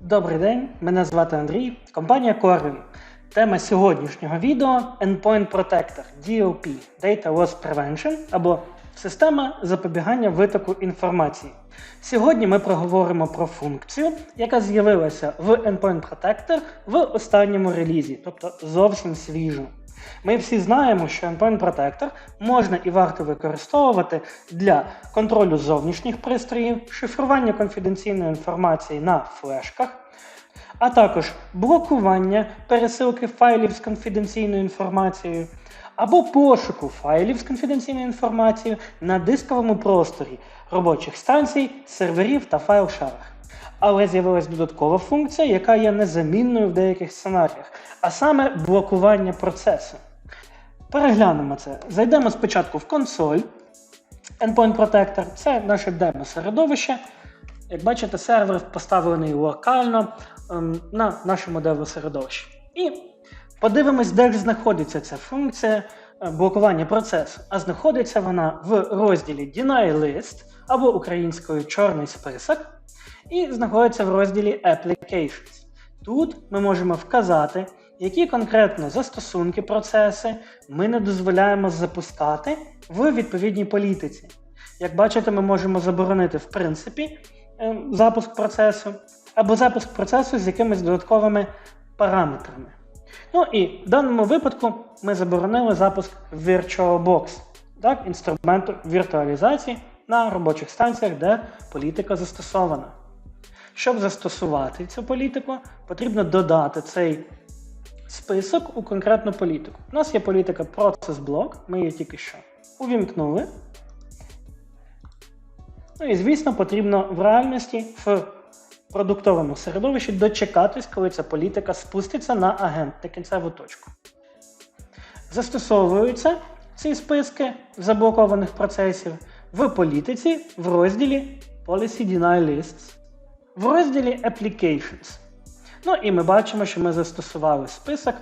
Добрий день, мене звати Андрій, компанія Corvin. Тема сьогоднішнього відео Endpoint Protector DLP Data Loss Prevention або система запобігання витоку інформації. Сьогодні ми проговоримо про функцію, яка з'явилася в Endpoint Protector в останньому релізі, тобто зовсім свіжу. Ми всі знаємо, що Endpoint Protector можна і варто використовувати для контролю зовнішніх пристроїв, шифрування конфіденційної інформації на флешках, а також блокування пересилки файлів з конфіденційною інформацією, або пошуку файлів з конфіденційною інформацією на дисковому просторі робочих станцій, серверів та файл-шарах. Але з'явилась додаткова функція, яка є незамінною в деяких сценаріях, а саме блокування процесу. Переглянемо це. Зайдемо спочатку в консоль. Endpoint Protector це наше демо-середовище. Як бачите, сервер поставлений локально ем, на нашому демо-середовищі. І подивимось, де ж знаходиться ця функція блокування процесу. А знаходиться вона в розділі Deny List або українською чорний список, і знаходиться в розділі Applications. Тут ми можемо вказати, які конкретно застосунки процеси ми не дозволяємо запускати в відповідній політиці. Як бачите, ми можемо заборонити в принципі е, запуск процесу або запуск процесу з якимись додатковими параметрами. Ну і в даному випадку ми заборонили запуск VirtualBox, так, інструменту віртуалізації на робочих станціях, де політика застосована. Щоб застосувати цю політику, потрібно додати цей список у конкретну політику. У нас є політика Block, ми її тільки що увімкнули. Ну і, звісно, потрібно в реальності в продуктовому середовищі дочекатись, коли ця політика спуститься на агент на кінцеву точку. Застосовуються ці списки заблокованих процесів в політиці в розділі Policy Deny Lists, в розділі Applications. Ну і ми бачимо, що ми застосували список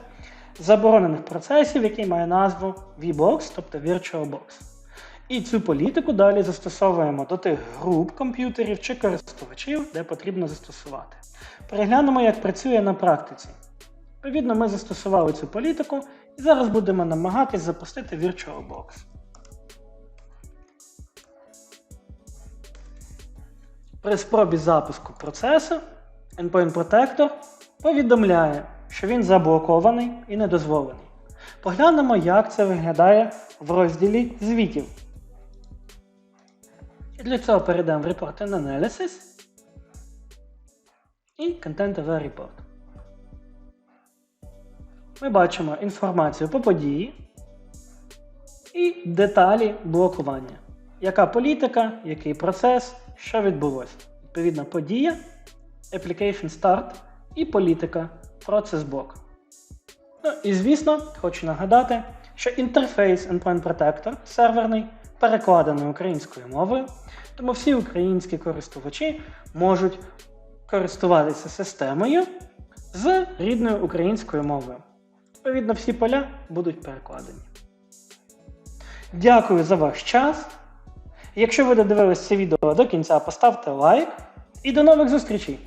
заборонених процесів, який має назву VBox, тобто VirtualBox. І цю політику далі застосовуємо до тих груп комп'ютерів чи користувачів, де потрібно застосувати. Переглянемо, як працює на практиці. Відповідно, ми застосували цю політику і зараз будемо намагатись запустити VirtualBox. При спробі запуску процесу Endpoint Protector повідомляє, що він заблокований і недозволений. Поглянемо, як це виглядає в розділі звітів. Для цього перейдемо в Report and Analysis і Content Aware Report. Ми бачимо інформацію по події і деталі блокування. Яка політика, який процес, що відбулося. Відповідна подія, Application Start і політика Process Block. Ну і звісно, хочу нагадати, що інтерфейс Endpoint Protector серверний перекладений українською мовою, тому всі українські користувачі можуть користуватися системою з рідною українською мовою. Відповідно, всі поля будуть перекладені. Дякую за ваш час. Якщо ви додивились це відео до кінця, поставте лайк і до нових зустрічей!